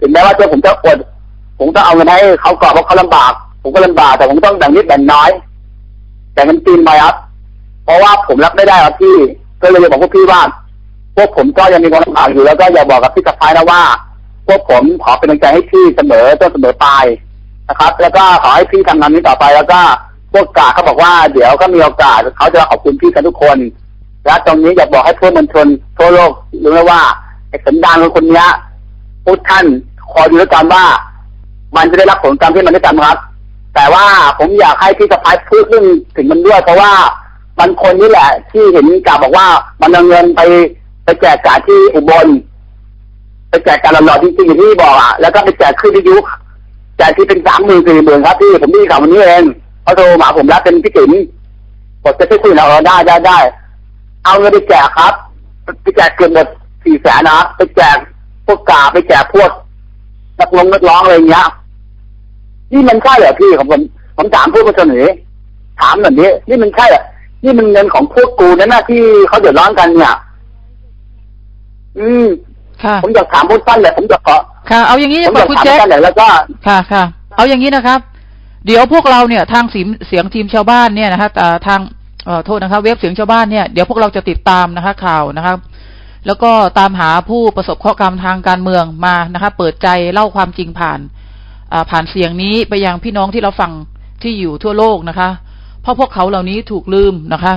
ถึงแม้ว่าตัวผมจะอดผมต้องเอาเงินให้เขาก่อนเพราะเขาลำบาก ผมก็ลำบากแต่ผมต้องแบ่งนิดแบ่งน้อยแบ่งเงินกินไปครับ เพราะว่าผมรับไม่ได้ครับพี่ก็เลยจะบอกพวกพี่ว่าพวกผมก็ยังมีความลำบากอยู่แล้วก็อย่าบอกกับพี่สะพ้ายนะว่า พวกผมขอเป็นกำลังใจให้พี่เสมอต้นเสมอปลายนะครับ แล้วก็ขอให้พี่ทำงานนี้ต่อไปแล้วก็พวกกาเขาบอกว่าเดี๋ยวก็มีโอกาสเขาจะขอบคุณพี่กันทุกคน และตรงนี้อยากบอกให้ทั่วมวลชนทั่วโลกรู้ไว้ว่าไอ้สันดานคนนี้ พวกท่านคอยดูแล้วกันว่า มันจะได้รับผลกรรมที่มันได้กรรมครับ แต่ว่าผมอยากให้พี่สะพ้ายพูดเรื่องถึงมันด้วย เพราะว่ามันคนนี้แหละ ที่เห็นกาบอกว่า มันเอาเงินไปไปแจกจ่ายที่อุบลไปแจกการหล่อๆจริงๆอย่างที่บอกอะแล้วก็ไปแจกขึ้นที่ยุคแจกที่เป็นสามหมื่นสี่หมื่นครับพี่ผมได้ข่าววันนี้เองเขาโทรมาผมรับเป็นพี่ติ๋มบอกจะไปคุยเราได้ได้ได้ เอาเงินไปแจกครับไปแจกเกือบหมดสี่แสนนะไปแจก พวกกาไปแจกพวกนักร้องนักร้องอะไรอย่างเงี้ยนี่มันใช่เหรอพี่ผมผมผมถามผู้ประชาชนหน่อยดิถามแบบนี้ นี่มันใช่เหรอนี่มันเงินของพวกกูนั่นนะที่เขาเดือดร้อนกันเนี่ย อืมค่ะผมอยากถามพูดสั้นเลยผมอยากขอค่ะ เอาอย่างนี้ผมดีอกยากว่าคุณถามแจ็คสั้นเลยแล้วก็ค่ะค่ะ เอาอย่างนี้นะครับ เดี๋ยวพวกเราเนี่ย ทางสีเสียงทีมชาวบ้านเนี่ยนะคะอ่าทางเอ่อโทษนะคะเว็บเสียงชาวบ้านเนี่ยเดี๋ยวพวกเราจะติดตามนะคะข่าวนะครับ แล้วก็ตามหาผู้ประสบเคราะห์กรรมทางการเมืองมานะคะ เปิดใจเล่าความจริงผ่านผ่านเสียงนี้ไปยังพี่น้องที่เราฟังที่อยู่ทั่วโลกนะคะ เพราะพวกเขาเหล่านี้ถูกลืมนะคะ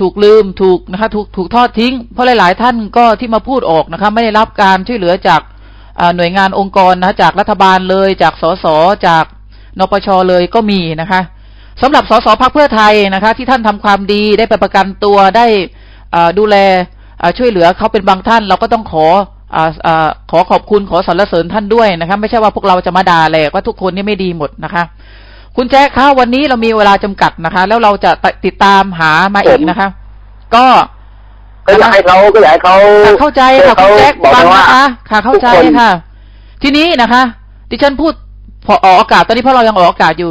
ถูกลืมถูกนะคะ ถูกถูกทอดทิ้ง เพราะหลาย ๆ ท่านก็ที่มาพูดออกนะคะ ไม่ได้รับการช่วยเหลือจากหน่วยงานองค์กรนะจากรัฐบาลเลย จากสสจากนปชเลยก็มีนะคะสำหรับสสพักเพื่อไทยนะคะ ที่ท่านทำความดีได้ไปประกันตัวได้ดูแล ช่วยเหลือเขาเป็นบางท่านเราก็ต้องขออ่าอ่าขอขอบคุณขอสรรเสริญท่านด้วยนะคะไม่ใช่ว่าพวกเราจะมาด่าแหละว่าทุกคนนี่ไม่ดีหมดนะคะ คุณแจ๊คคะวันนี้เรามีเวลาจำกัดนะคะ แล้วเราจะติดตามหามาอีกนะคะ ก็ก็อยากให้เขาก็อยากให้เขาค่ะเข้าใจค่ะคุณแจ็คบอกฟังเลยว่านะคะค่ะเข้าใจทุกคนค่ะ ทีนี้นะคะดิฉันพูดพอออกอากาศตอนนี้เพราะเรายังออกอากาศอยู่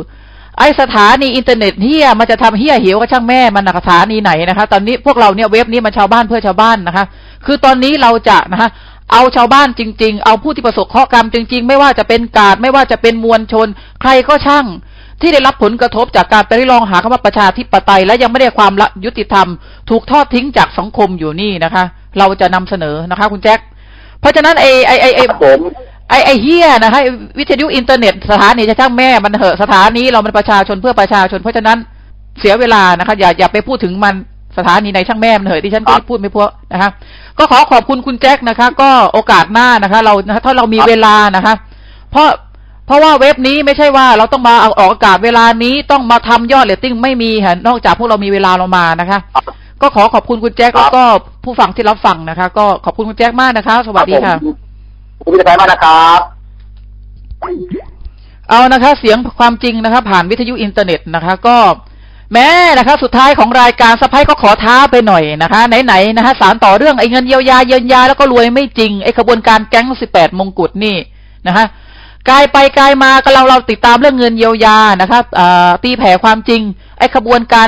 ไอสถานีอินเทอร์เน็ตเฮียมันจะทำเฮียเหวก็ช่างแม่มันนะสถานีไหนนะคะ ตอนนี้พวกเราเนี่ยเว็บนี้มันชาวบ้านเพื่อชาวบ้านนะคะ คือตอนนี้เราจะนะคะเอาชาวบ้านจริง ๆ เอาผู้ที่ประสบเคราะห์กรรมจริง ๆ ไม่ว่าจะเป็นกาดไม่ว่าจะเป็นมวลชน ใครก็ช่างที่ได้รับผลกระทบจากการไปริลองหาคำว่าประชาธิปไตย และยังไม่ได้ความลยุติธรรม ถูกทอดทิ้งจากสังคมอยู่นี่นะคะ เราจะนำเสนอนะคะ คุณแจ็คเพราะฉะนั้นไอ้ไอ้ไอ้ผม ไอ้ไอ้เฮียนะคะวิทยุอินเทอร์เน็ตสถานีจะช่างแม่มันเหอะสถานีเรามันประชาชนเพื่อประชาชน เพราะฉะนั้นเสียเวลานะคะอย่าอย่าไปพูดถึงมันสถานีในช่างแม่มันเหอะที่ฉันครับพูดไม่เพรานะคะก็ขอขอบคุณคุณแจ็คนะคะ ก็โอกาสหน้านะคะ เราถ้าเรามีเวลานะคะ เพราะเพราะว่าเว็บนี้ไม่ใช่ว่าเราต้องมาเอาออกอากาศเวลานี้ต้องมาทำยอดเรตติ้งไม่มีค่ะนอกจากพวกเรามีเวลาเรามานะคะ ก็ขอขอบคุณคุณแจ็คแล้วก็ผู้ฟังที่รับฟังนะคะ ก็ขอบคุณคุณแจ็คมากนะคะ สวัสดีค่ะ ผมผมจะไปมากนะครับเอานะคะเสียงความจริงนะคะผ่านวิทยุอินเทอร์เน็ตนะคะ ก็แม้นะคะ สุดท้ายของรายการสะพ้ายก็ขอท้าไปหน่อยนะคะ ไหนๆนะคะสารต่อเรื่องไอ้เงินเยียวยาเยียวยาแล้วก็รวยไม่จริงไอ้ขบวนการแก๊งสิบแปดมงกุฎนี่นะคะกลายไปกลายมาก็เราเราติดตามเรื่องเงินเยียวยานะคะตีแผ่ความจริง ไอ้ขบวนการ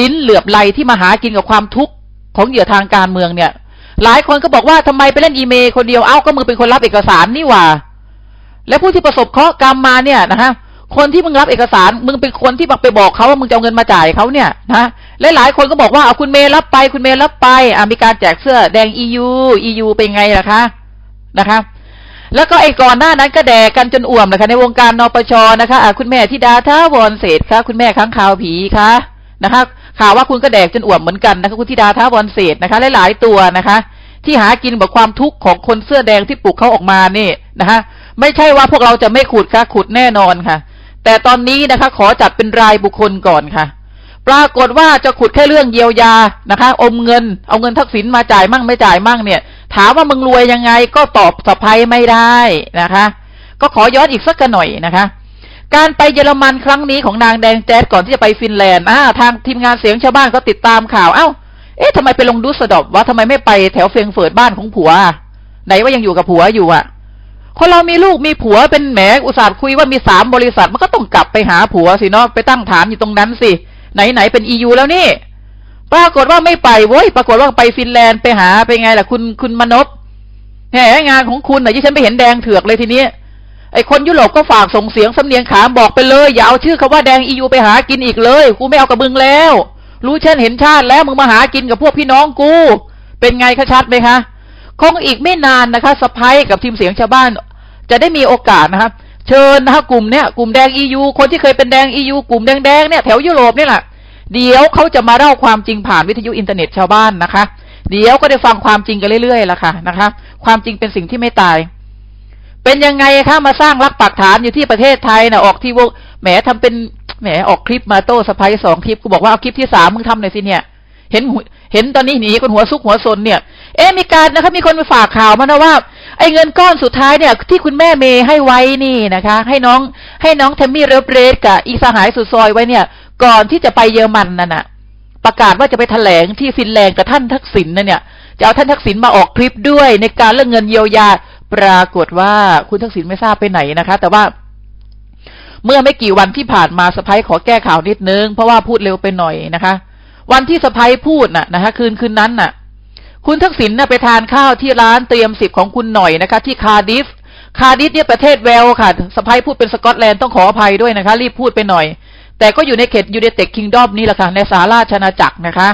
ลิ้นเหลือบไหลที่มาหากินกับความทุกข์ของเหยื่อทางการเมืองเนี่ย หลายคนก็บอกว่าทำไมไปเล่นอีเมลคนเดียวเอ้าก็มึงเป็นคนรับเอกสารนี่หว่า และผู้ที่ประสบเคราะห์กรรมมาเนี่ยนะฮะคนที่มึงรับเอกสาร มึงเป็นคนที่ไปบอกเขาว่ามึงจะเอาเงินมาจ่ายเขาเนี่ยนะและหลายคนก็บอกว่าเอาคุณเมย์รับไปคุณเมย์รับไปอ่ามีการแจกเสื้อแดง EU EU เป็นไงล่ะคะนะคะแล้วก็ไอ้ก่อนหน้านั้นก็แดกกันจนอ่วมนะคะในวงการนปชนะคะคุณแม่ธิดาท้าวรเศรษฐ์ค่ะคุณแม่ค้างคาวผีค่ะนะคะ ข่าวว่าคุณก็แดกจนอ่วมเหมือนกันนะคะคุณธิดาท้าวรเศษนะคะหลายๆตัวนะคะ ที่หากินแบบความทุกข์ของคนเสื้อแดงที่ปลุกเขาออกมานี่นะคะไม่ใช่ว่าพวกเราจะไม่ขุดค่ะขุดแน่นอนค่ะ แต่ตอนนี้นะคะขอจัดเป็นรายบุคคลก่อนค่ะปรากฏว่าจะขุดแค่เรื่องเยียวยานะคะ อมเงิน เอาเงินทักษิณมาจ่ายมั่งไม่จ่ายมั่งเนี่ย ถามว่ามึงรวยยังไงก็ตอบสะพายไม่ได้นะคะ ก็ขอย้อนอีกสักหน่อยนะคะ การไปเยอรมันครั้งนี้ของนางแดงแจ๊ดก่อนที่จะไปฟินแลนด์อ่าทางทีมงานเสียงชาวบ้านก็ติดตามข่าว เอ้า เอ๊ะทำไมไปลงดูสดอบวะทำไมไม่ไปแถวเฟียงเฟิร์ดบ้านของผัว ไหนว่ายังอยู่กับผัวอยู่อะคนเรามีลูกมีผัวเป็นแหมอุตส่าห์คุยว่ามีสามบริษัทมันก็ต้องกลับไปหาผัวสิเนาะไปตั้งฐานอยู่ตรงนั้นสิ ไหนไหนเป็นอียูแล้วนี่ปรากฏว่าไม่ไปเว้ยปรากฏว่าไปฟินแลนด์ไปหาไปไงล่ะคุณคุณมนพแหมงานของคุณน่ะที่ฉันไปเห็นแดงเถือกเลยทีนี้ ไอ้คนยุโรปก็ฝากส่งเสียงสำเนียงขามบอกไปเลย อย่าเอาชื่อคาว่าแดงอียูไปหากินอีกเลยกูไม่เอากับมึงแล้ว รู้เช่นเห็นชาติแล้วมึงมาหากินกับพวกพี่น้องกู เป็นไงคะชัดไหมคะคงอีกไม่นานนะคะสไปกับทีมเสียงชาวบ้าน จะได้มีโอกาสนะครับ เชิญนะคะกลุ่มเนี้ยกลุ่มแดงอียูคนที่เคยเป็นแดงอียูกลุ่มแดงๆเนี่ยแถวยุโรปนี่แหละเดี๋ยวเขาจะมาเล่าความจริงผ่านวิทยุอินเทอร์เน็ตชาวบ้านนะคะ เดี๋ยวก็ได้ฟังความจริงกันเรื่อยๆละค่ะนะคะ ความจริงเป็นสิ่งที่ไม่ตาย เป็นยังไงคะมาสร้างรักปักฐานอยู่ที่ประเทศไทยนะออกที่วงแหมทำเป็นแหมออกคลิปมาโต้สะพายสองคลิปกูบอกว่าเอาคลิปที่สามมึงทำหน่อยสิเนี่ย เห็นเห็นตอนนี้หนีคนหัวซุกหัวซนเนี่ย เอ๊มีการนะคะมีคนไปฝากข่าวมานะว่า ไอ้เงินก้อนสุดท้ายเนี่ย ที่คุณแม่เมย์ให้ไว้นี่นะคะ ให้น้องให้น้องเทมมี่เรฟเรสกับอีสหายสุดซอยไว้เนี่ย ก่อนที่จะไปเยอรมันนั่นน่ะ ประกาศว่าจะไปแถลงที่ฟินแลนด์กับท่านทักษิณนะเนี่ยจะเอาท่านทักษิณมาออกคลิปด้วยในการเรื่องเงินเยียวยา ปรากฏว่าคุณทักษิณไม่ทราบไปไหนนะคะ แต่ว่าเมื่อไม่กี่วันที่ผ่านมาสะพ้ยขอแก้ข่าวนิดนึง เพราะว่าพูดเร็วไปหน่อยนะคะ วันที่สะพ้ยพูดน่ะนะคะ คืนคืนนั้นน่ะ คุณทักษิณน่ะไปทานข้าวที่ร้านเตรียมสิบของคุณหน่อยนะคะ ที่คาร์ดิฟคาร์ดิฟเนี่ยประเทศเวลค่ะสะพ้ยพูดเป็นสกอตแลนด์ต้องขออภัยด้วยนะคะ รีบพูดไปหน่อย แต่ก็อยู่ในเขตยูเนเต็ดคิงดอมนี่แหละค่ะ ในสาราชอาจักรนะคะ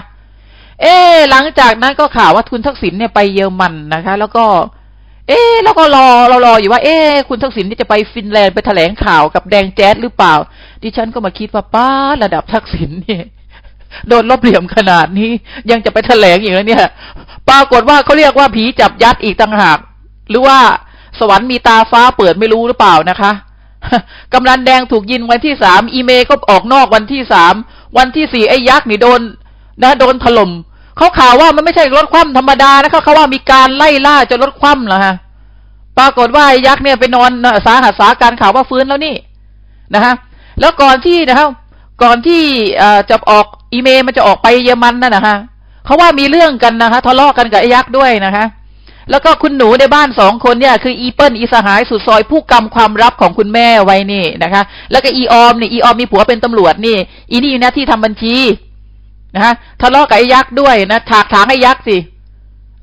เอ๊หลังจากนั้นก็ข่าวว่าคุณทักษิณเนี่ยไปเยอรมันนะคะ แล้วก็ เอ๊ะแล้วก็รอเรารออยู่ว่าเอ๊ะคุณทักษิณนี่จะไปฟินแลนด์ไปแถลงข่าวกับแดงแจ๊ดหรือเปล่า ดิฉันก็มาคิดว่าป้าระดับทักษิณเนี่ยโดนลบเหลี่ยมขนาดนี้ ยังจะไปแถลงอีกแล้วเนี่ย ปรากฏว่าเขาเรียกว่าผีจับยัดอีกต่างหาก หรือว่าสวรรค์มีตาฟ้าเปิดไม่รู้หรือเปล่านะคะกำลังแดงถูกยิงวันที่สามอีเมก็ออกนอกวันที่สามวันที่สี่ไอ้ยักษ์นี่โดนนะโดนถล่ม เขาข่าวว่ามันไม่ใช่รถคว่ำธรรมดานะคะเขาว่ามีการไล่ล่าจนรถคว่ำเหรอฮะ ปรากฏว่าไอ้ยักษ์เนี่ยไปนอนสาหัสสาการข่าวว่าฟื้นแล้วนี่นะฮะ แล้วก่อนที่นะครับ ก่อนที่จะออกอีเมลมันจะออกไปเยอรมันนั่นนะฮะเขาว่ามีเรื่องกันนะคะ ทะเลาะกันกับไอ้ยักษ์ด้วยนะคะแล้วก็คุณหนูในบ้านสองคนเนี่ยคืออีเปิลอีสหายสุดซอยผู้กำความลับของคุณแม่ไว้นี่นะคะ แล้วก็อีออมเนี่ยอีออมมีผัวเป็นตำรวจนี่ อีนี่อยู่หน้าที่ทำบัญชี นะฮะทะเลาะกับไอ้ยักษ์ด้วยนะถากถางไอ้ยักษ์สิ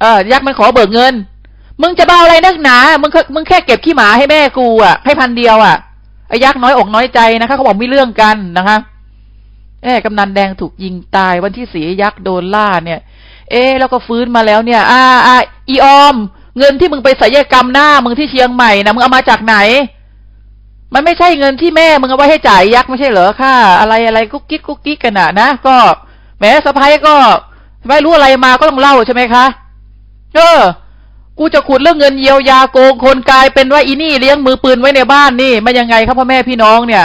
เออยักษ์มันขอเบิกเงิน มึงจะบ้าอะไรนักหนา มึงแค่มึงแค่เก็บขี้หมาให้แม่กูอะ ให้พันเดียวอะไอ้ยักษ์น้อยอกน้อยใจนะคะเขาบอกมีเรื่องกันนะคะเอ๊กำนันแดงถูกยิงตายวันที่สียักษ์โดนล่าเนี่ย เอ๊แล้วก็ฟื้นมาแล้วเนี่ย อ่าอ่าอีออม เงินที่มึงไปศัลยกรรมหน้ามึงที่เชียงใหม่นะมึงเอามาจากไหน มันไม่ใช่เงินที่แม่มึงเอาไว้ให้จ่ายยักษ์ไม่ใช่เหรอค่าอะไรอะไรกุ๊กกิ๊กกุ๊กกิ๊กกันนะนะก็ แหมสะพ้ายก็ไม่รู้อะไรมาก็ต้องเล่าใช่ไหมคะ เออ กูจะขุดเรื่องเงินเยียวยาโกงคนกลายเป็นว่าอีนี่เลี้ยงมือปืนไว้ในบ้านนี่มันยังไงครับพ่อแม่พี่น้องเนี่ย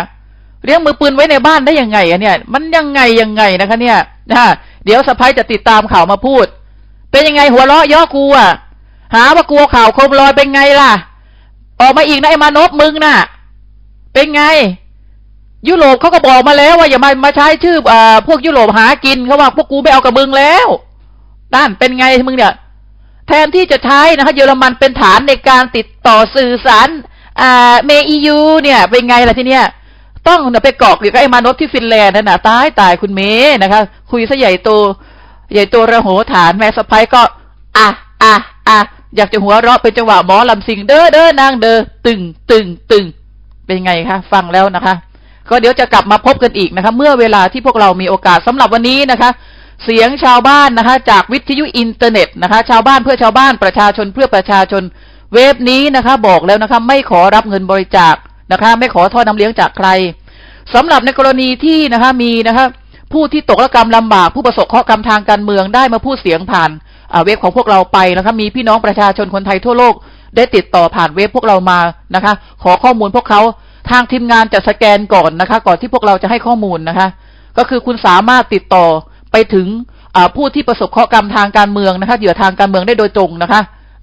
เลี้ยงมือปืนไว้ในบ้านได้ยังไงอะเนี่ย มันยังไงยังไงนะคะ เนี่ยนะเดี๋ยวสะพ้ายจะติดตามข่าวมาพูด เป็นยังไงหัวเราะย่อกูอะ หาว่ากลัวข่าวโคมลอยเป็นไงล่ะ ออกมาอีกนะไอ้มานพมึงน่ะ เป็นไง ยุโรปเขาก็บอกมาแล้วว่าอย่ามามาใช้ชื่ออพวกยุโรปหากินเขาว่าพวกกูไม่เอากับมึงแล้วด้านเป็นไงมึงเนี่ย แทนที่จะใช้นะคะเยอรมันเป็นฐานในการติดต่อสื่อสารอ่าเมอียูเนี่ย เป็นไงล่ะทีเนี้ยต้องไปเกาะอยู่กับไอ้มานพที่ฟินแลนด์นั่นน่ะตายตายคุณเมย์นะคะ คุยซะใหญ่โต ใหญ่โตระโหฐานแม่สะพ้ายก็ อะอะอะอยากจะหัวเราะเป็นจังหวะหมอลำสิงเด้อเด้อนางเด้อตึงตึงตึงเป็นไงคะฟังแล้วนะคะ ก็เดี๋ยวจะกลับมาพบกันอีกนะคะ เมื่อเวลาที่พวกเรามีโอกาสสำหรับวันนี้นะคะ เสียงชาวบ้านนะคะ จากวิทยุอินเทอร์เน็ตนะคะ ชาวบ้านเพื่อชาวบ้านประชาชนเพื่อประชาชนเว็บนี้นะคะ บอกแล้วนะคะ ไม่ขอรับเงินบริจาคนะคะ ไม่ขอทอดน้ำเลี้ยงจากใครสำหรับในกรณีที่นะคะมีนะคะผู้ที่ตกระกรรมลำบากผู้ประสบเคราะห์กรรมทางการเมืองได้มาพูดเสียงผ่านเว็บของพวกเราไปนะคะมีพี่น้องประชาชนคนไทยทั่วโลก ได้ติดต่อผ่านเว็บพวกเรามานะคะ ขอข้อมูลพวกเขา ทางทีมงานจะสแกนก่อนนะคะ ก่อนที่พวกเราจะให้ข้อมูลนะคะ ก็คือคุณสามารถติดต่อไปถึงผู้ที่ประสบเคราะห์กรรมทางการเมืองนะคะเหยื่อทางการเมืองได้โดยตรงนะคะ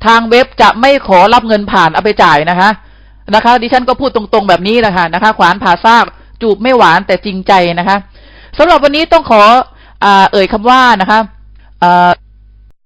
ทางเว็บจะไม่ขอรับเงินผ่านเอาไปจ่ายนะคะนะคะ ดิฉันก็พูดตรงๆแบบนี้แหละคะนะคะ ขวานผ่าซากจูบไม่หวานแต่จริงใจนะคะสำหรับวันนี้ต้องขออเอ่ยคำว่านะคะ